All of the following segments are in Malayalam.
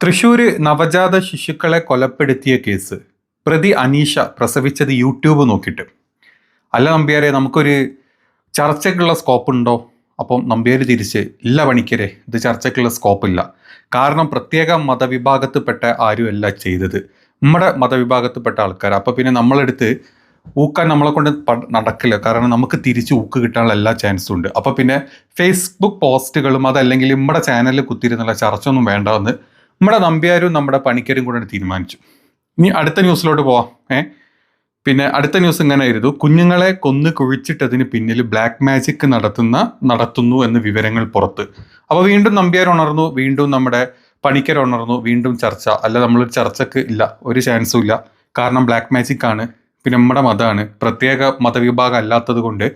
തൃശൂര് നവജാത ശിശുക്കളെ കൊലപ്പെടുത്തിയ കേസ്. പ്രതി അനീഷ പ്രസവിച്ചത് യൂട്യൂബ് നോക്കിയിട്ട്. അല്ല നമ്പ്യാരെ നമുക്കൊരു ചർച്ചയ്ക്കുള്ള സ്കോപ്പ് ഉണ്ടോ അപ്പം നമ്പ്യാർ തിരിച്ച് ഇല്ല പണിക്കരെ ഇത് ചർച്ചയ്ക്കുള്ള സ്കോപ്പ് ഇല്ല കാരണം പ്രത്യേക മതവിഭാഗത്തിൽപ്പെട്ട ആരുമല്ല ചെയ്തത്. നമ്മുടെ മതവിഭാഗത്തിൽപ്പെട്ട ആൾക്കാർ അപ്പം പിന്നെ നമ്മളെടുത്ത് ഊക്കാൻ നമ്മളെ കൊണ്ട് നടക്കില്ല. കാരണം നമുക്ക് തിരിച്ച് ഊക്ക് കിട്ടാനുള്ള എല്ലാ ചാൻസും ഉണ്ട്. അപ്പം പിന്നെ ഫേസ്ബുക്ക് പോസ്റ്റുകളും അതല്ലെങ്കിൽ നമ്മുടെ ചാനലിൽ കുത്തിയിരുന്നുള്ള ചർച്ചയൊന്നും വേണ്ടെന്ന് നമ്മുടെ നമ്പ്യാരും നമ്മുടെ പണിക്കരും കൂടെ തീരുമാനിച്ചു. ഇനി അടുത്ത ന്യൂസിലോട്ട് പോവാം. ഏ? പിന്നെ അടുത്ത ന്യൂസ് ഇങ്ങനെ ആയിരുന്നു കുഞ്ഞുങ്ങളെ കൊന്ന് കുഴിച്ചിട്ടതിന് പിന്നിൽ ബ്ലാക്ക് മാജിക് നടത്തുന്ന നടത്തുന്നു എന്ന് വിവരങ്ങൾ പുറത്ത്. അപ്പോൾ വീണ്ടും നമ്പ്യാർ ഉണർന്നു വീണ്ടും നമ്മുടെ പണിക്കർ ഉണർന്നു വീണ്ടും ചർച്ച. അല്ല നമ്മൾ ചർച്ചക്ക് ഇല്ല ഒരു ചാൻസും ഇല്ല. കാരണം ബ്ലാക്ക് മാജിക് ആണ് പിന്നെ നമ്മുടെ മതമാണ്. പ്രത്യേക മതവിഭാഗം അല്ലാത്തത് കൊണ്ട്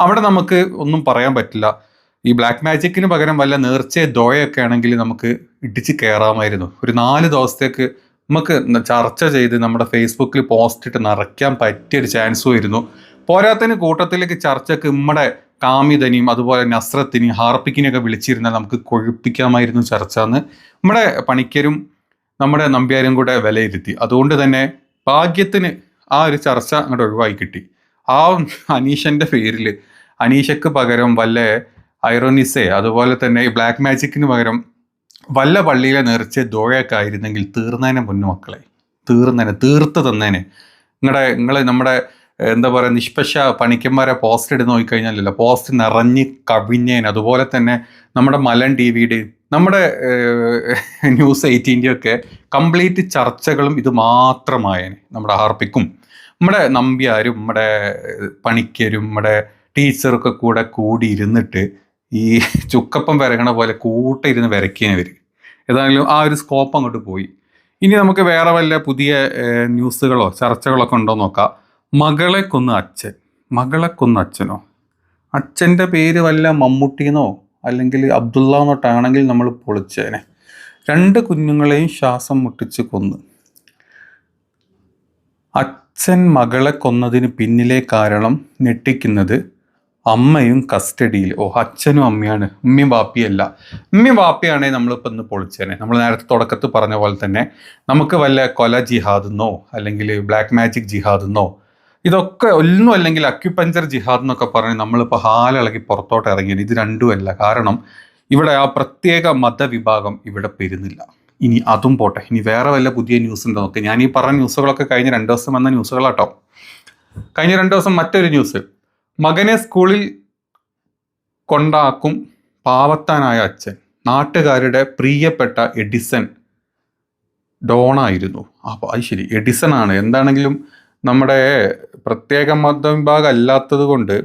അവിടെ നമുക്ക് ഒന്നും പറയാൻ പറ്റില്ല. ഈ ബ്ലാക്ക് മാജിക്കിന് പകരം വല്ല നേർച്ച ദോയൊക്കെ ആണെങ്കിൽ നമുക്ക് ഇടിച്ച് കയറാമായിരുന്നു ഒരു നാല് ദിവസത്തേക്ക് നമുക്ക് ചർച്ച ചെയ്ത് നമ്മുടെ ഫേസ്ബുക്കിൽ പോസ്റ്റ് ഇട്ട് നിറയ്ക്കാൻ പറ്റിയൊരു ചാൻസും ആയിരുന്നു. പോരാത്തതിന് കൂട്ടത്തിലേക്ക് ചർച്ചക്ക് നമ്മുടെ കാമിതനെയും അതുപോലെ നസ്രത്തിനെയും ഹാർപ്പിക്കിനെയൊക്കെ വിളിച്ചിരുന്നാൽ നമുക്ക് കൊഴുപ്പിക്കാമായിരുന്നു ചർച്ച എന്ന് നമ്മുടെ പണിക്കരും നമ്മുടെ നമ്പ്യാരും കൂടെ വിലയിരുത്തി. അതുകൊണ്ട് തന്നെ ഭാഗ്യത്തിന് ആ ഒരു ചർച്ച അങ്ങോട്ട് ഒഴിവായി കിട്ടി. ആ അനീഷന്റെ പേരിൽ അനീഷയ്ക്ക് പകരം വല്ല ഐറോണിസെ അതുപോലെ തന്നെ ബ്ലാക്ക് മാജിക്കിന് പകരം വല്ല പള്ളിയിലെ നേർച്ച ദോഴയൊക്കെ ആയിരുന്നെങ്കിൽ തീർന്നേനെ പൊന്നു മക്കളെ തീർന്നേനെ തീർത്ത് തന്നേനെ നിങ്ങളുടെ നിങ്ങൾ നമ്മുടെ എന്താ പറയുക നിഷ്പക്ഷ പണിക്കന്മാരെ പോസ്റ്റ് ഇട്ട് നോക്കിക്കഴിഞ്ഞാലല്ല പോസ്റ്റ് നിറഞ്ഞ് കവിഞ്ഞേൻ അതുപോലെ തന്നെ നമ്മുടെ മലൻ ടി വിയുടെയും നമ്മുടെ ന്യൂസ് എയ്റ്റീന്റെ ഒക്കെ കംപ്ലീറ്റ് ചർച്ചകളും ഇത് മാത്രമായേനെ നമ്മുടെ ഹാർപ്പിക്കും നമ്മുടെ നമ്പ്യാരും നമ്മുടെ പണിക്കരും നമ്മുടെ ടീച്ചറൊക്കെ കൂടെ കൂടി ഇരുന്നിട്ട് ഈ ചുക്കപ്പം വരകണ പോലെ കൂട്ടിരുന്ന് വരയ്ക്കുകയാണ് ഇവർ ഏതായാലും ആ ഒരു സ്കോപ്പ് അങ്ങോട്ട് പോയി. ഇനി നമുക്ക് വേറെ വല്ല പുതിയ ന്യൂസുകളോ ചർച്ചകളൊക്കെ ഉണ്ടോ നോക്കാം. മകളെ കൊന്ന അച്ഛൻ. മകളെ കൊന്ന അച്ഛനോ? അച്ഛന്റെ പേര് വല്ല മമ്മൂട്ടിന്നോ അല്ലെങ്കിൽ അബ്ദുള്ള എന്നോട്ടാണെങ്കിൽ നമ്മൾ പൊളിച്ചേനെ. രണ്ട് കുഞ്ഞുങ്ങളെയും ശ്വാസം മുട്ടിച്ച് കൊന്ന്. അച്ഛൻ മകളെ കൊന്നതിന് പിന്നിലെ കാരണം ഞെട്ടിക്കുന്നത് അമ്മയും കസ്റ്റഡിയിൽ. ഓ അച്ഛനും അമ്മയാണ്. ഉമ്മയും വാപ്പിയല്ല. ഉമ്മയും വാപ്പിയാണെങ്കിൽ നമ്മളിപ്പോൾ ഇന്ന് പൊളിച്ചേനെ. നമ്മൾ നേരത്തെ തുടക്കത്തിൽ പറഞ്ഞ പോലെ തന്നെ നമുക്ക് വല്ല കൊല ജിഹാദ് എന്നോ അല്ലെങ്കിൽ ബ്ലാക്ക് മാജിക് ജിഹാദ് എന്നോ ഇതൊക്കെ ഒന്നും അല്ലെങ്കിൽ അക്യുപഞ്ചർ ജിഹാദ് എന്നൊക്കെ പറഞ്ഞ് നമ്മളിപ്പോൾ ഹാലിളകി പുറത്തോട്ട് ഇറങ്ങിയത് ഇത് രണ്ടുമല്ല കാരണം ഇവിടെ ആ പ്രത്യേക മതവിഭാഗം ഇവിടെ പെരുന്നില്ല. ഇനി അതും പോട്ടെ. ഇനി വേറെ വല്ല പുതിയ ന്യൂസ് ഉണ്ടോ ഞാൻ ഈ പറഞ്ഞ ന്യൂസുകളൊക്കെ കഴിഞ്ഞ രണ്ട് ദിവസം വന്ന ന്യൂസുകളാട്ടോ കഴിഞ്ഞ രണ്ട് ദിവസം മറ്റൊരു ന്യൂസ് മകനെ സ്കൂളിൽ കൊണ്ടാക്കും പാവത്താനായ അച്ഛൻ. നാട്ടുകാരുടെ പ്രിയപ്പെട്ട എഡിസൺ ഡോണായിരുന്നു. അപ്പോൾ അത് ശരി എഡിസൺ ആണ്. എന്താണെങ്കിലും നമ്മുടെ പ്രത്യേക മതവിഭാഗം അല്ലാത്തത് കൊണ്ട്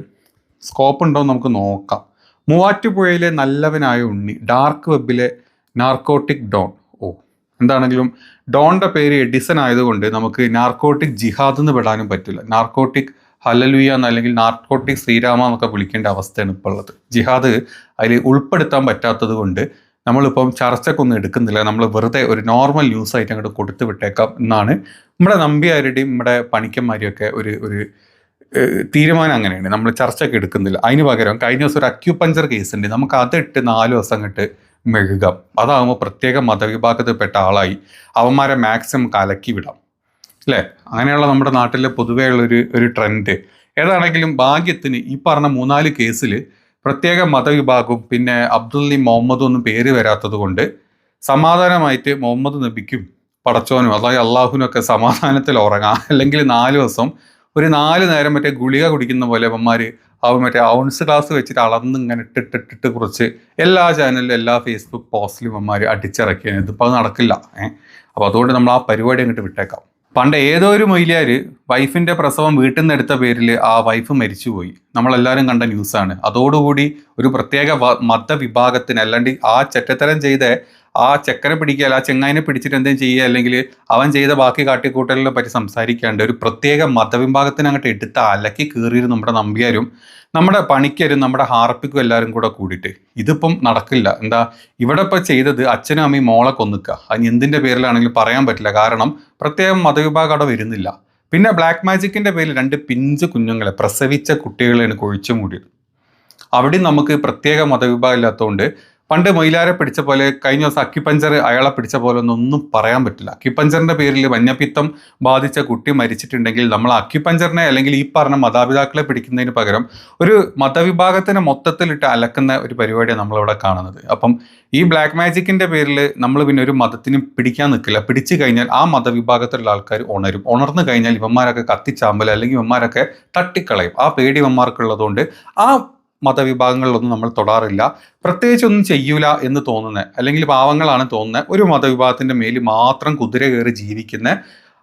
സ്കോപ്പ് ഉണ്ടോ നമുക്ക് നോക്കാം. മൂവാറ്റുപുഴയിലെ നല്ലവനായ ഉണ്ണി ഡാർക്ക് വെബിലെ നാർക്കോട്ടിക് ഡോൺ. ഓ എന്താണെങ്കിലും ഡോണിന്റെ പേര് എഡിസൺ ആയതുകൊണ്ട് നമുക്ക് നാർക്കോട്ടിക് ജിഹാദ് എന്ന് വിടാനും പറ്റില്ല. നാർക്കോട്ടിക് ഹലലുയ എന്ന് അല്ലെങ്കിൽ നാർക്കോട്ടിക് ശ്രീരാമ എന്നൊക്കെ വിളിക്കേണ്ട അവസ്ഥയാണ് ഇപ്പോൾ ഉള്ളത്. ജിഹാദ് അതിൽ ഉൾപ്പെടുത്താൻ പറ്റാത്തത് കൊണ്ട് നമ്മളിപ്പം ചർച്ചക്കൊന്നും എടുക്കുന്നില്ല. നമ്മൾ വെറുതെ ഒരു നോർമൽ ന്യൂസ് ആയിട്ട് അങ്ങോട്ട് കൊടുത്തു വിട്ടേക്കാം എന്നാണ് നമ്മുടെ നമ്പിയാരുടെയും നമ്മുടെ പണിക്കന്മാരെയും ഒക്കെ ഒരു ഒരു തീരുമാനം അങ്ങനെയാണ്. നമ്മൾ ചർച്ചയ്ക്ക് എടുക്കുന്നില്ല. അതിന് പകരം കഴിഞ്ഞ ദിവസം ഒരു അക്യൂപഞ്ചർ കേസ് ഉണ്ട്. നമുക്ക് അതിട്ട് നാല് ദിവസം അങ്ങോട്ട് മെഴുകാം. അതാകുമ്പോൾ പ്രത്യേക മതവിഭാഗത്തിൽപ്പെട്ട ആളായി അവന്മാരെ മാക്സിമം കലക്കി വിടാം. അല്ലേ അങ്ങനെയുള്ള നമ്മുടെ നാട്ടിലെ പൊതുവേ ഉള്ളൊരു ഒരു ട്രെൻഡ് ഏതാണെങ്കിലും ഭാഗ്യത്തിന് ഈ പറഞ്ഞ മൂന്നാൽ കേസിൽ പ്രത്യേക മതവിഭാഗവും പിന്നെ അബ്ദുല്ലി മുഹമ്മദും ഒന്നും പേര് വരാത്തത് കൊണ്ട് സമാധാനമായിട്ട് മുഹമ്മദ് നബിക്കും പടച്ചോനും അതായത് അള്ളാഹുവിനൊക്കെ സമാധാനത്തിൽ ഉറങ്ങാം. അല്ലെങ്കിൽ നാല് ദിവസം ഒരു നാല് നേരം മറ്റേ ഗുളിക കുടിക്കുന്ന പോലെ അവന്മാർ അവൻ മറ്റേ ഔൺസ് ക്ലാസ് വെച്ചിട്ട് അളന്ന് ഇങ്ങനെ ഇട്ടിട്ടിട്ടിട്ട് കുറച്ച് എല്ലാ ചാനലിലും എല്ലാ ഫേസ്ബുക്ക് പോസ്റ്റിലും അവന്മാർ അടിച്ചിറക്കിയാണ്. ഇതിപ്പോൾ അത് നടക്കില്ല. ഏഹ് അപ്പോൾ അതുകൊണ്ട് നമ്മൾ ആ പരിപാടി അങ്ങോട്ട് വിട്ടേക്കാം. പണ്ട് ഏതോ ഒരു മൊയിലിയാർ വൈഫിന്റെ പ്രസവം വീട്ടിൽ നിന്ന് എടുത്ത പേരിൽ ആ വൈഫ് മരിച്ചുപോയി. നമ്മളെല്ലാവരും കണ്ട ന്യൂസാണ്. അതോടുകൂടി ഒരു പ്രത്യേക മതവിഭാഗത്തിന് അല്ലാണ്ട് ആ ചെറ്റത്തരം ചെയ്ത ആ ചെക്കനെ പിടിക്കുക ആ ചെങ്ങായിനെ പിടിച്ചിട്ട് എന്തെങ്കിലും ചെയ്യുക അല്ലെങ്കിൽ അവൻ ചെയ്ത ബാക്കി കാട്ടിക്കൂട്ടലിനെ പറ്റി സംസാരിക്കാണ്ട് ഒരു പ്രത്യേക മതവിഭാഗത്തിന് അങ്ങോട്ട് എടുത്ത് അലക്കി കീറിയിരുന്നു നമ്മുടെ നമ്പ്യാരും നമ്മുടെ പണിക്കരും നമ്മുടെ ഹാർപ്പിക്കും എല്ലാവരും കൂടെ കൂടിയിട്ട്. ഇതിപ്പം നടക്കില്ല. എന്താ ഇവിടെ ഇപ്പം ചെയ്തത് അച്ഛനും അമ്മയും മോളെ കൊന്നിക്കുക അതിന് എന്തിന്റെ പേരിലാണെങ്കിലും പറയാൻ പറ്റില്ല. കാരണം പ്രത്യേക മതവിഭാഗം അവിടെ വരുന്നില്ല. പിന്നെ ബ്ലാക്ക് മാജിക്കിന്റെ പേരിൽ രണ്ട് പിഞ്ച് കുഞ്ഞുങ്ങളെ പ്രസവിച്ച കുട്ടികളെയാണ് കൊഴിച്ചു മൂടിയത്. അവിടെ നമുക്ക് പ്രത്യേക മതവിഭാഗം ഇല്ലാത്തതുകൊണ്ട് പണ്ട് മൊയിലാരെ പിടിച്ച പോലെ കഴിഞ്ഞ ദിവസം അക്കിപ്പഞ്ചർ അയാളെ പിടിച്ച പോലെ ഒന്നും പറയാൻ പറ്റില്ല. അക്കിപ്പഞ്ചറിന്റെ പേരിൽ വന്യപിത്തം ബാധിച്ച കുട്ടി മരിച്ചിട്ടുണ്ടെങ്കിൽ നമ്മൾ അക്കിപ്പഞ്ചറിനെ അല്ലെങ്കിൽ ഈ പറഞ്ഞ മാതാപിതാക്കളെ പിടിക്കുന്നതിന് പകരം ഒരു മതവിഭാഗത്തിനെ മൊത്തത്തിലിട്ട് അലക്കുന്ന ഒരു പരിപാടിയാണ് നമ്മളിവിടെ കാണുന്നത്. അപ്പം ഈ ബ്ലാക്ക് മാജിക്കിന്റെ പേരിൽ നമ്മൾ പിന്നെ ഒരു മതത്തിന് പിടിക്കാൻ നിൽക്കില്ല. പിടിച്ചു കഴിഞ്ഞാൽ ആ മതവിഭാഗത്തിലുള്ള ആൾക്കാർ ഉണരും. ഉണർന്നു കഴിഞ്ഞാൽ ഇവന്മാരൊക്കെ കത്തിച്ചാമ്പൽ അല്ലെങ്കിൽ ഇവന്മാരൊക്കെ തട്ടിക്കളയും. ആ പേടി ഇവന്മാർക്കുള്ളതുകൊണ്ട് ആ മതവിഭാഗങ്ങളിലൊന്നും നമ്മൾ തൊടാറില്ല. പ്രത്യേകിച്ച് ഒന്നും ചെയ്യൂല എന്ന് തോന്നുന്ന അല്ലെങ്കിൽ പാവങ്ങളാണ് തോന്നുന്ന ഒരു മതവിഭാഗത്തിന്റെ മേൽ മാത്രം കുതിര കയറി ജീവിക്കുന്ന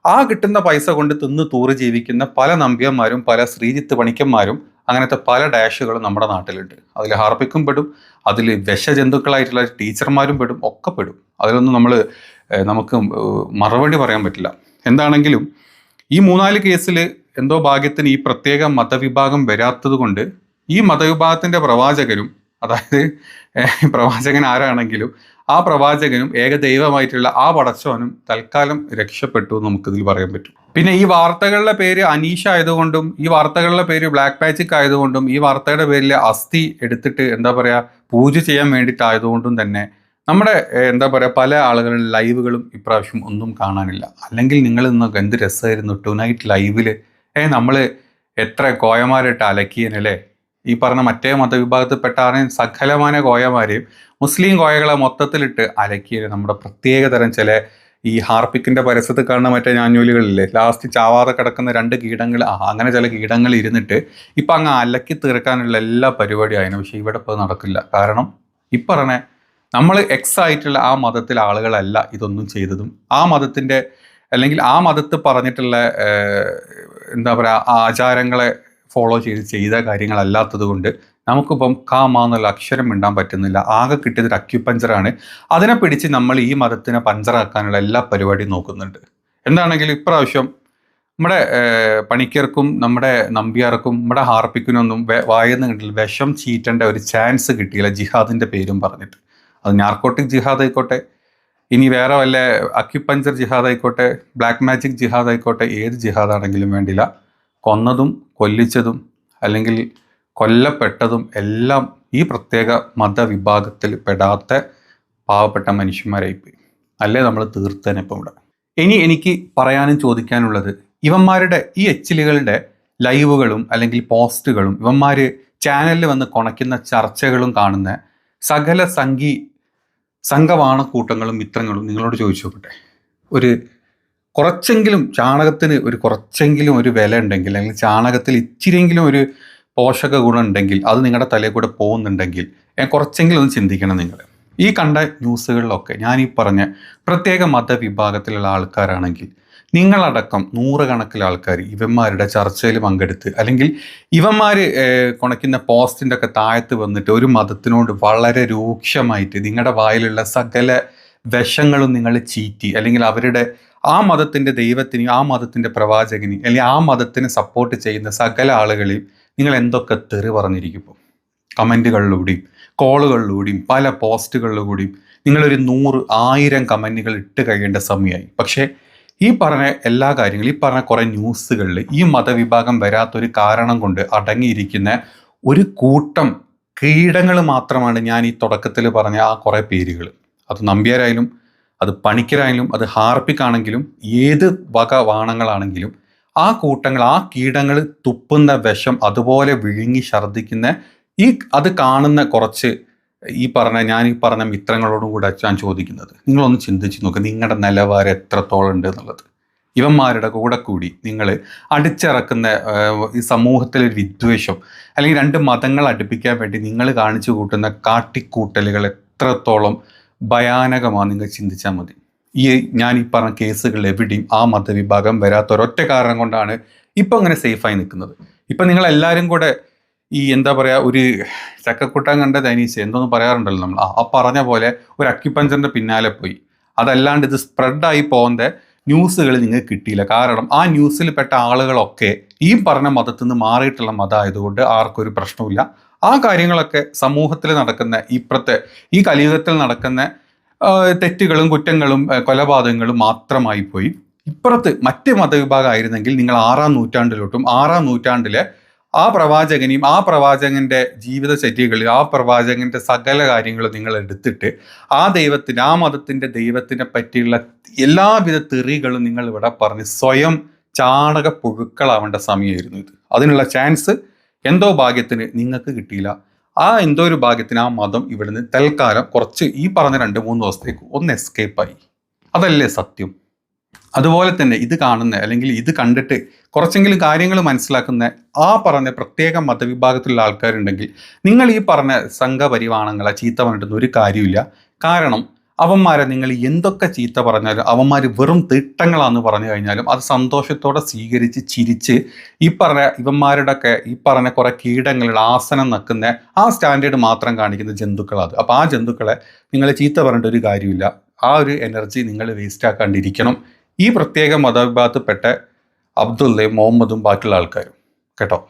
ആ കിട്ടുന്ന പൈസ കൊണ്ട് തിന്ന് തൂറ് ജീവിക്കുന്ന പല നമ്പ്യന്മാരും പല ശ്രീജിത്ത് പണിക്കന്മാരും അങ്ങനത്തെ പല ഡാഷുകളും നമ്മുടെ നാട്ടിലുണ്ട്. അതിൽ ഹാർപ്പിക്കും പെടും അതിൽ വിഷജന്തുക്കളായിട്ടുള്ള ടീച്ചർമാരും പെടും ഒക്കെ പെടും. അതിലൊന്നും നമ്മൾ നമുക്ക് മറുപടി പറയാൻ പറ്റില്ല. എന്താണെങ്കിലും ഈ മൂന്നാൽ കേസിൽ എന്തോ ഭാഗ്യത്തിന് ഈ പ്രത്യേക മതവിഭാഗം വരാത്തത് കൊണ്ട് ഈ മതവിഭാഗത്തിന്റെ പ്രവാചകരും അതായത് പ്രവാചകൻ ആരാണെങ്കിലും ആ പ്രവാചകനും ഏകദൈവമായിട്ടുള്ള ആ പടച്ചവനും തൽക്കാലം രക്ഷപ്പെട്ടു എന്ന് നമുക്കിതിൽ പറയാൻ പറ്റും. പിന്നെ ഈ വാർത്തകളുടെ പേര് അനീഷ ആയതുകൊണ്ടും ഈ വാർത്തകളുടെ പേര് ബ്ലാക്ക് മാജിക് ആയതുകൊണ്ടും ഈ വാർത്തയുടെ പേരിൽ അസ്ഥി എടുത്തിട്ട് എന്താ പറയുക പൂജ ചെയ്യാൻ വേണ്ടിയിട്ടായതുകൊണ്ടും തന്നെ നമ്മുടെ എന്താ പറയുക പല ആളുകളുടെ ലൈവുകളും ഇപ്രാവശ്യം ഒന്നും കാണാനില്ല. അല്ലെങ്കിൽ നിങ്ങൾ ഇന്നൊക്കെ എന്ത് രസമായിരുന്നു ടു നൈറ്റ് ലൈവിൽ ഏ നമ്മൾ എത്ര കോയമാരിട്ട് അലക്കിയനല്ലേ ഈ പറഞ്ഞ മറ്റേ മതവിഭാഗത്തിൽപ്പെട്ട സകലമാന കോയമാരെയും മുസ്ലിം കോയകളെ മൊത്തത്തിലിട്ട് അലക്കിയത് നമ്മുടെ പ്രത്യേക തരം ചില ഈ ഹാർപ്പിക്കിന്റെ പരസ്യത്തിൽ കാണുന്ന മറ്റേ ഞാഞ്ഞൂലുകളില്ലേ? ലാസ്റ്റ് ചാവാതെ കിടക്കുന്ന രണ്ട് കീടങ്ങൾ അങ്ങനെ ചില കീടങ്ങൾ ഇരുന്നിട്ട് ഇപ്പം അങ്ങ് അലക്കി തീർക്കാനുള്ള എല്ലാ പരിപാടിയും ആയിരുന്നു പക്ഷേ ഇവിടെ ഇപ്പോൾ നടക്കില്ല. കാരണം ഈ പറഞ്ഞ നമ്മൾ എക്സ് ആയിട്ടുള്ള ആ മതത്തിലെ ആളുകളല്ല ഇതൊന്നും ചെയ്തതും. ആ മതത്തിന്റെ അല്ലെങ്കിൽ ആ മതത്തിൽ പറഞ്ഞിട്ടുള്ള എന്താ പറയുക ആചാരങ്ങളെ ഫോളോ ചെയ്ത് ചെയ്ത കാര്യങ്ങളല്ലാത്തത് കൊണ്ട് നമുക്കിപ്പം കാമ എന്നുള്ള അക്ഷരം മിണ്ടാൻ പറ്റുന്നില്ല. ആകെ കിട്ടിയത് അക്യുപഞ്ചറാണ് അതിനെ പിടിച്ച് നമ്മൾ ഈ മതത്തിനെ പഞ്ചറാക്കാനുള്ള എല്ലാ പരിപാടിയും നോക്കുന്നുണ്ട്. എന്താണെങ്കിലും ഇപ്രാവശ്യം നമ്മുടെ പണിക്കർക്കും നമ്മുടെ നമ്പ്യാർക്കും നമ്മുടെ ഹാർപ്പിക്കിനൊന്നും വായെന്ന് കിട്ടില്ല വിഷം ചീറ്റേണ്ട ഒരു ചാൻസ് കിട്ടിയില്ല ജിഹാദിന്റെ പേരും പറഞ്ഞിട്ട്. അത് നാർക്കോട്ടിക് ജിഹാദ് ആയിക്കോട്ടെ ഇനി വേറെ വല്ല അക്യുപഞ്ചർ ജിഹാദ് ആയിക്കോട്ടെ ബ്ലാക്ക് മാജിക് ജിഹാദ് ആയിക്കോട്ടെ ഏത് ജിഹാദാണെങ്കിലും വേണ്ടില്ല. കൊന്നതും കൊല്ലിച്ചതും അല്ലെങ്കിൽ കൊല്ലപ്പെട്ടതും എല്ലാം ഈ പ്രത്യേക മതവിഭാഗത്തിൽ പെടാത്ത പാവപ്പെട്ട മനുഷ്യന്മാരായിപ്പോയി. അല്ലേ നമ്മൾ തീർത്തേനെ ഇപ്പം ഇവിടെ. ഇനി എനിക്ക് പറയാനും ചോദിക്കാനുള്ളത് ഇവന്മാരുടെ ഈ എച്ചിലുകളുടെ ലൈവുകളും അല്ലെങ്കിൽ പോസ്റ്റുകളും ഇവന്മാർ ചാനലിൽ വന്ന് കൊണയ്ക്കുന്ന ചർച്ചകളും കാണുന്ന സകല സംഘി സംഘവാണ കൂട്ടങ്ങളും മിത്രങ്ങളും നിങ്ങളോട് ചോദിച്ചു നോക്കട്ടെ. ഒരു കുറച്ചെങ്കിലും ചാണകത്തിന് ഒരു കുറച്ചെങ്കിലും ഒരു വില ഉണ്ടെങ്കിൽ അല്ലെങ്കിൽ ചാണകത്തിൽ ഇച്ചിരിയെങ്കിലും ഒരു പോഷക ഗുണം ഉണ്ടെങ്കിൽ അത് നിങ്ങളുടെ തലയിൽ കൂടെ പോകുന്നുണ്ടെങ്കിൽ കുറച്ചെങ്കിലും ഒന്ന് ചിന്തിക്കണം നിങ്ങൾ. ഈ കണ്ട ന്യൂസുകളിലൊക്കെ ഞാൻ ഈ പറഞ്ഞ പ്രത്യേക മതവിഭാഗത്തിലുള്ള ആൾക്കാരാണെങ്കിൽ നിങ്ങളടക്കം നൂറുകണക്കിലെ ആൾക്കാർ ഇവന്മാരുടെ ചർച്ചയിൽ പങ്കെടുത്ത് അല്ലെങ്കിൽ ഇവന്മാർ കുണയ്ക്കുന്ന പോസ്റ്റിന്റെ ഒക്കെ താഴത്ത് വന്നിട്ട് ഒരു മതത്തിനോട് വളരെ രൂക്ഷമായിട്ട് നിങ്ങളുടെ വായിലുള്ള സകല വിഷങ്ങളും നിങ്ങൾ ചീറ്റി അല്ലെങ്കിൽ അവരുടെ ആ മതത്തിന്റെ ദൈവത്തിന് ആ മതത്തിന്റെ പ്രവാചകന് അല്ലെങ്കിൽ ആ മതത്തിന് സപ്പോർട്ട് ചെയ്യുന്ന സകല ആളുകളെയും നിങ്ങൾ എന്തൊക്കെ തെറി പറഞ്ഞിരിക്കും കമന്റുകളിലൂടെയും കോളുകളിലൂടെയും പല പോസ്റ്റുകളിലൂടെയും നിങ്ങളൊരു നൂറ് ആയിരം കമന്റുകൾ ഇട്ട് കഴിയേണ്ട സമയമായി. പക്ഷേ ഈ പറഞ്ഞ എല്ലാ കാര്യങ്ങളും ഈ പറഞ്ഞ കുറേ ന്യൂസുകളിൽ ഈ മതവിഭാഗം വരാത്തൊരു കാരണം കൊണ്ട് അടങ്ങിയിരിക്കുന്ന ഒരു കൂട്ടം കീടങ്ങൾ മാത്രമാണ് ഞാൻ ഈ തുടക്കത്തിൽ പറഞ്ഞ ആ കുറേ പേരുകൾ അത് നമ്പ്യാരായാലും അത് പണിക്കരായാലും അത് ഹാർപ്പിക്കാണെങ്കിലും ഏത് വക വാണങ്ങളാണെങ്കിലും ആ കൂട്ടങ്ങൾ ആ കീടങ്ങൾ തുപ്പുന്ന വിഷം അതുപോലെ വിഴുങ്ങി ഛർദ്ദിക്കുന്ന ഈ അത് കാണുന്ന കുറച്ച് ഈ പറഞ്ഞ ഞാൻ ഈ പറഞ്ഞ മിത്രങ്ങളോടും കൂടെ ഞാൻ ചോദിക്കുന്നത്. നിങ്ങളൊന്ന് ചിന്തിച്ച് നോക്കുക നിങ്ങളുടെ നിലവാരം എത്രത്തോളം ഉണ്ട് എന്നുള്ളത്. ഇവന്മാരുടെ കൂടെ കൂടി നിങ്ങൾ അടിച്ചിറക്കുന്ന ഈ സമൂഹത്തിലെ വിദ്വേഷം അല്ലെങ്കിൽ രണ്ട് മതങ്ങൾ അടുപ്പിക്കാൻ വേണ്ടി നിങ്ങൾ കാണിച്ചു കൂട്ടുന്ന കാട്ടിക്കൂട്ടലുകൾ എത്രത്തോളം ഭയാനകമാണ്. നിങ്ങൾ ചിന്തിച്ചാൽ മതി. ഈ ഞാൻ ഈ പറഞ്ഞ കേസുകൾ എവിടെയും ആ മതവിഭാഗം വരാത്ത ഒരൊറ്റ കാരണം കൊണ്ടാണ് ഇപ്പം അങ്ങനെ സേഫായി നിൽക്കുന്നത്. ഇപ്പം നിങ്ങൾ എല്ലാവരും കൂടെ ഈ എന്താ പറയുക ഒരു ചക്കക്കുട്ടൻ കണ്ട ദൈനീസ് എന്തോന്ന് പറയാറുണ്ടല്ലോ നമ്മൾ. ആ പറഞ്ഞ പോലെ ഒരു അക്യുപഞ്ചറിന്റെ പിന്നാലെ പോയി. അതല്ലാണ്ട് ഇത് സ്പ്രെഡായി പോകുന്ന ന്യൂസുകൾ നിങ്ങൾക്ക് കിട്ടിയില്ല. കാരണം ആ ന്യൂസിൽ പെട്ട ആളുകളൊക്കെ ഈ പറഞ്ഞ മതത്തിൽ നിന്ന് മാറിയിട്ടുള്ള മതമായതുകൊണ്ട് ആർക്കൊരു പ്രശ്നമില്ല ആ കാര്യങ്ങളൊക്കെ സമൂഹത്തിൽ നടക്കുന്ന ഇപ്പുറത്തെ ഈ കലിയുഗത്തിൽ നടക്കുന്ന തെറ്റുകളും കുറ്റങ്ങളും കൊലപാതകങ്ങളും മാത്രമായി പോയി. ഇപ്പുറത്ത് മറ്റ് മതവിഭാഗം ആയിരുന്നെങ്കിൽ നിങ്ങൾ ആറാം നൂറ്റാണ്ടിലോട്ടും ആറാം നൂറ്റാണ്ടിലെ ആ പ്രവാചകനെയും ആ പ്രവാചകന്റെ ജീവിതചര്യകളിൽ ആ പ്രവാചകന്റെ സകല കാര്യങ്ങളും നിങ്ങൾ എടുത്തിട്ട് ആ ദൈവത്തിന് ആ മതത്തിന്റെ ദൈവത്തിനെ പറ്റിയുള്ള എല്ലാവിധ തെറികളും നിങ്ങൾ ഇവിടെ പറഞ്ഞ് സ്വയം ചാണക പുഴുക്കളാവേണ്ട സമയമായിരുന്നു ഇത്. അതിനുള്ള ചാൻസ് എന്തോ ഭാഗ്യത്തിന് നിങ്ങൾക്ക് കിട്ടിയില്ല. ആ എന്തോ ഒരു ഭാഗ്യത്തിന് ആ മതം ഇവിടുന്ന് തൽക്കാലം കുറച്ച് ഈ പറഞ്ഞ രണ്ട് മൂന്ന് ദിവസത്തേക്ക് ഒന്ന് എസ്കേപ്പായി അതല്ലേ സത്യം? അതുപോലെ തന്നെ ഇത് കാണുന്ന അല്ലെങ്കിൽ ഇത് കണ്ടിട്ട് കുറച്ചെങ്കിലും കാര്യങ്ങൾ മനസ്സിലാക്കുന്ന ആ പറഞ്ഞ പ്രത്യേക മതവിഭാഗത്തിലുള്ള ആൾക്കാരുണ്ടെങ്കിൽ നിങ്ങൾ ഈ പറഞ്ഞ സംഘപരിവാണങ്ങളെ ചീത്ത പറഞ്ഞിട്ടൊന്നും ഒരു കാര്യമില്ല കാരണം അവന്മാരെ നിങ്ങൾ എന്തൊക്കെ ചീത്ത പറഞ്ഞാലും അവന്മാർ വെറും തിട്ടങ്ങളാണെന്ന് പറഞ്ഞു കഴിഞ്ഞാലും അത് സന്തോഷത്തോടെ സ്വീകരിച്ച് ചിരിച്ച് ഈ പറഞ്ഞ ഇവന്മാരുടെ ഒക്കെ ഈ പറഞ്ഞ കുറെ കീടങ്ങളുടെ ആസനം നക്കുന്ന ആ സ്റ്റാൻഡേർഡ് മാത്രം കാണിക്കുന്ന ജന്തുക്കളത്. അപ്പോൾ ആ ജന്തുക്കളെ നിങ്ങൾ ചീത്ത പറഞ്ഞിട്ട് ഒരു കാര്യമില്ല. ആ ഒരു എനർജി നിങ്ങൾ വേസ്റ്റ് ആക്കാണ്ടിരിക്കണം. ഈ പ്രത്യേക മതവിഭാഗത്തിൽപ്പെട്ട അബ്ദുള്ളയും മുഹമ്മദും ബാക്കിയുള്ള ആൾക്കാരും. കേട്ടോ?